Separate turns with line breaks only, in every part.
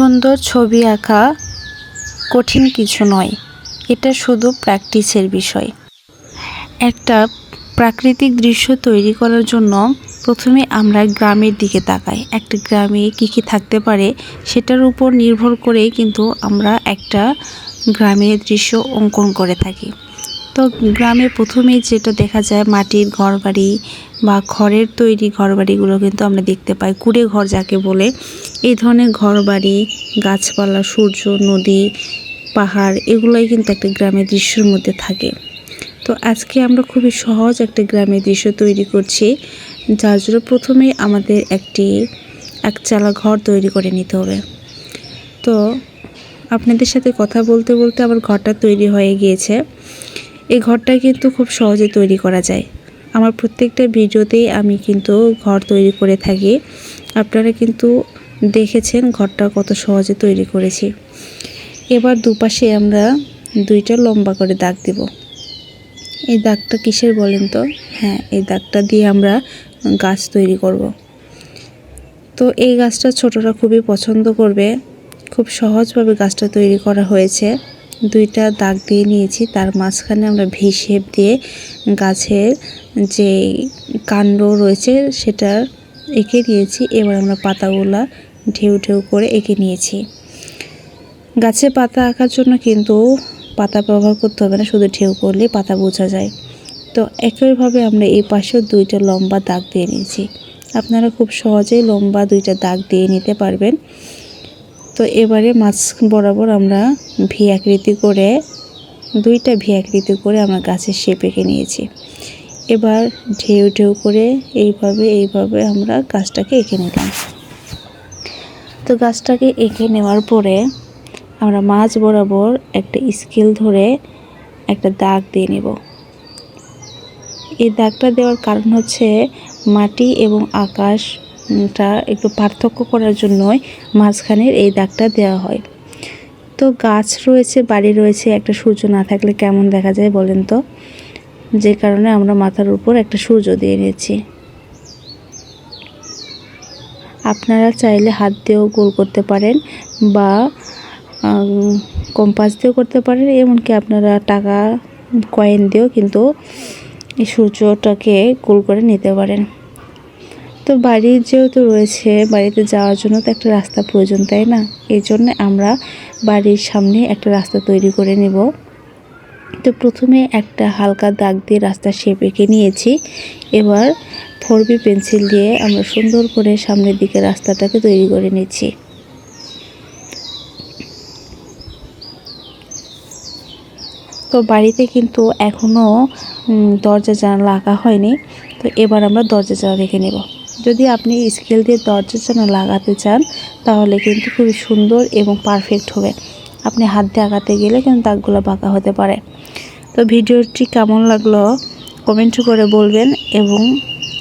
সুন্দর ছবি আঁকা কঠিন কিছু নয়। এটা শুধু প্র্যাকটিসের বিষয়। একটা প্রাকৃতিক দৃশ্য তৈরি করার জন্য প্রথমে আমরা গ্রামের দিকে তাকাই। একটা গ্রামে কী কী থাকতে পারে সেটার উপর নির্ভর করেই কিন্তু আমরা একটা গ্রামের দৃশ্য অঙ্কন করে থাকি। তো গ্রামে প্রথমেই যেটা দেখা যায়, মাটির ঘরবাড়ি বা খড়ের তৈরি ঘরবাড়িগুলো কিন্তু আমরা দেখতে পাই। কুড়ে ঘর যাকে বলে, এই ধরনের ঘরবাড়ি, গাছপালা, সূর্য, নদী, পাহাড়, এগুলোই কিন্তু একটা গ্রামের দৃশ্যের মধ্যে থাকে। তো আজকে আমরা খুবই সহজ একটা গ্রামের দৃশ্য তৈরি করছি, যার জন্য প্রথমেই আমাদের একটি একচালা ঘর তৈরি করে নিতে হবে। তো আপনাদের সাথে কথা বলতে বলতে আমার ঘরটা তৈরি হয়ে গিয়েছে। এই ঘরটা কিন্তু খুব সহজে তৈরি করা যায়। আমার প্রত্যেকটা ভিডিওতেই আমি কিন্তু ঘর তৈরি করে থাকি। আপনারা কিন্তু দেখেছেন ঘরটা কত সহজে তৈরি করেছি। এবার দুপাশে আমরা দুইটা লম্বা করে দাগ দেব। এই দাগটা কিসের বলেন তো? হ্যাঁ এই দাগটা দিয়ে আমরা গাছ তৈরি করব। তো এই গাছটা ছোটরা খুবই পছন্দ করবে। খুব সহজভাবে গাছটা তৈরি করা হয়েছে। দুইটা দাগ দিয়ে নিয়েছি। তার মাঝখানে আমরা ভি শেপ দিয়ে গাছের যে কাণ্ড রয়েছে সেটা এঁকে নিয়েছি। এবার আমরা পাতাগুলা ঢেউ ঢেউ করে এঁকে নিয়েছি। গাছে পাতা আঁকার জন্য কিন্তু পাতা ব্যবহার করতে হবে না, শুধু ঢেউ করলে পাতা বোঝা যায়। তো একইভাবে আমরা এই পাশেও দুইটা লম্বা দাগ দিয়ে নিয়েছি। আপনারা খুব সহজেই লম্বা দুইটা দাগ দিয়ে নিতে পারবেন। তো এবারে মাছ বরাবর আমরা ভি আকৃতি করে, দুইটা ভি আকৃতি করে আমরা গাছের শেপ এঁকে নিয়েছি। এবার ঢেউ ঢেউ করে এইভাবে এইভাবে আমরা গাছটাকে এঁকে নিলাম। তো গাছটাকে এঁকে নেওয়ার পরে আমরা মাছ বরাবর একটা স্কেল ধরে একটা দাগ দিয়ে নেব। এই দাগটা দেওয়ার কারণ হচ্ছে মাটি এবং আকাশটা একটু পার্থক্য করার জন্যই মাঝখানের এই দাগটা দেওয়া হয়। তো গাছ রয়েছে, বাড়ি রয়েছে, একটা সূর্য না থাকলে কেমন দেখা যায় বলেন তো? যে কারণে আমরা মাথার উপর একটা সূর্য দিয়ে নিয়েছি। আপনারা চাইলে হাত দিয়েও গোল করতে পারেন বা কম্পাস দিয়েও করতে পারেন, এমনকি আপনারা টাকা কয়েন দিয়েও কিন্তু এই সূর্যটাকে গোল করে নিতে পারেন। তো বাড়ির যেহেতু রয়েছে, বাড়িতে যাওয়ার জন্য তো একটা রাস্তা প্রয়োজন, তাই না? এই জন্য আমরা বাড়ির সামনে একটা রাস্তা তৈরি করে নেব। তো প্রথমে একটা হালকা দাগ দিয়ে রাস্তা শেপ এঁকে নিয়েছি। এবার ফোরবি পেন্সিল দিয়ে আমরা সুন্দর করে সামনের দিকে রাস্তাটাকে তৈরি করে নিচ্ছি। তো বাড়িতে কিন্তু এখনও দরজা জানালা আঁকা হয়নি। তো এবার আমরা দরজা জানালা রেখে নেব। যদি আপনি স্কেল দিয়ে দরজার জানালা লাগাতে চান, তাহলে কিন্তু খুবই সুন্দর এবং পারফেক্ট হবে। আপনি হাত দিয়ে আঁকাতে গেলে কিন্তু দাগগুলো বাঁকা হতে পারে। তো ভিডিওটি কেমন লাগল কমেন্ট করে বলবেন এবং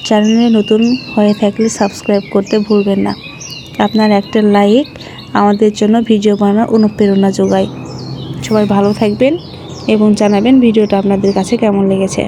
চ্যানেলে নতুন হয়ে থাকলে সাবস্ক্রাইব করতে ভুলবেন না। আপনার একটা লাইক আমাদের জন্য ভিডিও বানানোর অনুপ্রেরণা যোগায়। সবাই ভালো থাকবেন এবং জানাবেন ভিডিওটা আপনাদের কাছে কেমন লেগেছে।